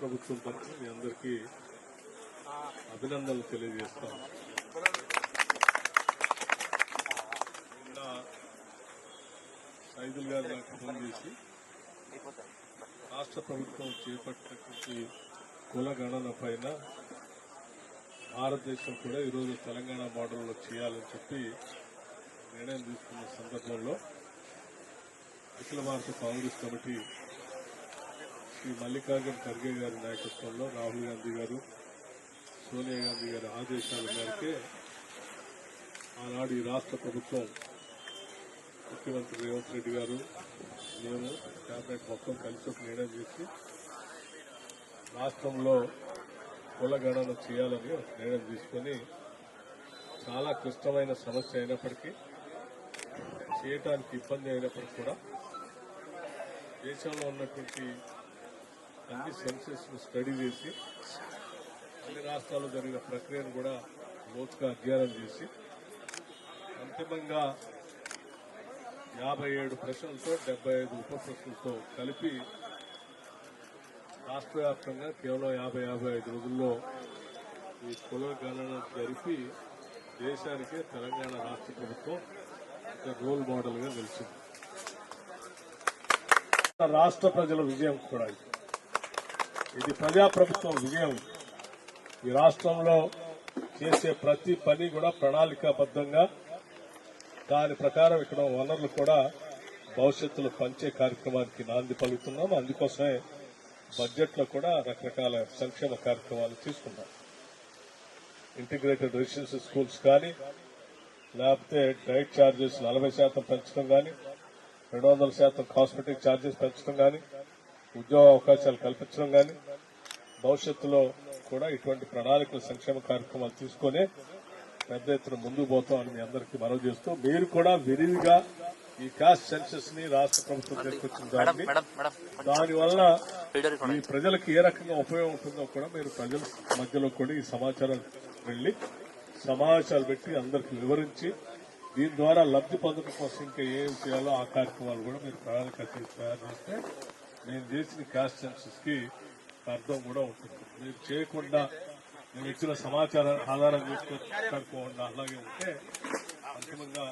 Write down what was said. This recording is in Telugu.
ప్రభుత్వం తరఫున మీ అందరికీ అభినందనలు తెలియజేస్తాం. నిన్న సైదుల్ గారు నాకు ఫోన్ చేసి రాష్ట్ర ప్రభుత్వం చేపట్టినటువంటి కుల గణన పైన భారతదేశం కూడా ఈరోజు తెలంగాణ మోడల్లో చేయాలని చెప్పి నిర్ణయం తీసుకున్న సందర్భంలో అఖిల భారత కాంగ్రెస్ కమిటీ శ్రీ మల్లికార్జున ఖర్గే గారి నాయకత్వంలో రాహుల్ గాంధీ గారు సోనియా గాంధీ గారి ఆదేశాల మేరకే ఆనాడు ఈ రాష్ట్ర ప్రభుత్వం ముఖ్యమంత్రి రేవంత్ రెడ్డి గారు మేము క్యాబినెట్ మొత్తం కలిసి ఒక నిర్ణయం చేసి రాష్ట్రంలో కులగణన చేయాలని ఒక నిర్ణయం తీసుకొని చాలా క్లిష్టమైన సమస్య అయినప్పటికీ చేయటానికి ఇబ్బంది అయినప్పటికీ కూడా దేశంలో ఉన్నటువంటి అన్ని సెన్సెస్ స్టడీ చేసి అన్ని రాష్ట్రాల్లో జరిగిన ప్రక్రియను కూడా లోతుగా అధ్యయనం చేసి అంతిమంగా యాభై ఏడు ప్రశ్నలతో డెబ్బై ఐదు ఉప ప్రశ్నలతో కలిపి రాష్ట్ర వ్యాప్తంగా కేవలం యాభై యాభై ఐదు రోజుల్లో ఈ పునర్గణన జరిపి దేశానికే తెలంగాణ రాష్ట్ర ప్రభుత్వం ఒక రోల్ మోడల్గా నిలిచింది. రాష్ట్ర ప్రజల విజయం కూడా ఇది. ప్రజాప్రభుత్వం విజయం. ఈ రాష్ట్రంలో చేసే ప్రతి పని కూడా ప్రణాళికాబద్ధంగా. దాని ప్రకారం ఇక్కడ వనరులు కూడా భవిష్యత్తులో పంచే కార్యక్రమానికి నాంది పలుకుతున్నాం. అందుకోసమే బడ్జెట్లో కూడా రకరకాల సంక్షేమ కార్యక్రమాలు తీసుకున్నాం. ఇంటిగ్రేటెడ్ రెసిడెన్షియల్ స్కూల్స్ కానీ లేకపోతే డైట్ ఛార్జెస్ నలభై శాతం పెంచడం కానీ రెండు వందల శాతం కాస్మెటిక్ ఛార్జెస్ పెంచడం కానీ ఉద్యోగ అవకాశాలు కల్పించడం కానీ భవిష్యత్తులో కూడా ఇటువంటి ప్రణాళికల సంక్షేమ కార్యక్రమాలు తీసుకొని పెద్ద ఎత్తున ముందుకు పోతామని మీ అందరికీ మనవి చేస్తూ మీరు కూడా విరివిగా ఈ కాస్ట్ సెన్సెస్ని రాష్ట్ర ప్రభుత్వం తీసుకొచ్చిన దాన్ని దానివల్ల ఈ ప్రజలకు ఏ రకంగా ఉపయోగం ఉంటుందో కూడా మీరు ప్రజల మధ్యలో కూడా ఈ సమాచారం వెళ్ళి సమావేశాలు పెట్టి అందరికి వివరించి దీని ద్వారా లబ్ధి పొందడం కోసం ఇంకా ఏం చేయాలో ఆ కార్యక్రమాలు కూడా మీరు ప్రణాళిక తయారు చేస్తే నేను చేసిన క్యాస్ట్ సెన్సెస్కి అర్థం కూడా ఉంటుంది. మీరు చేయకుండా నేను ఇచ్చిన సమాచారం ఆధారం చేసుకోకుండా అలాగే ఉంటే అంతిమంగా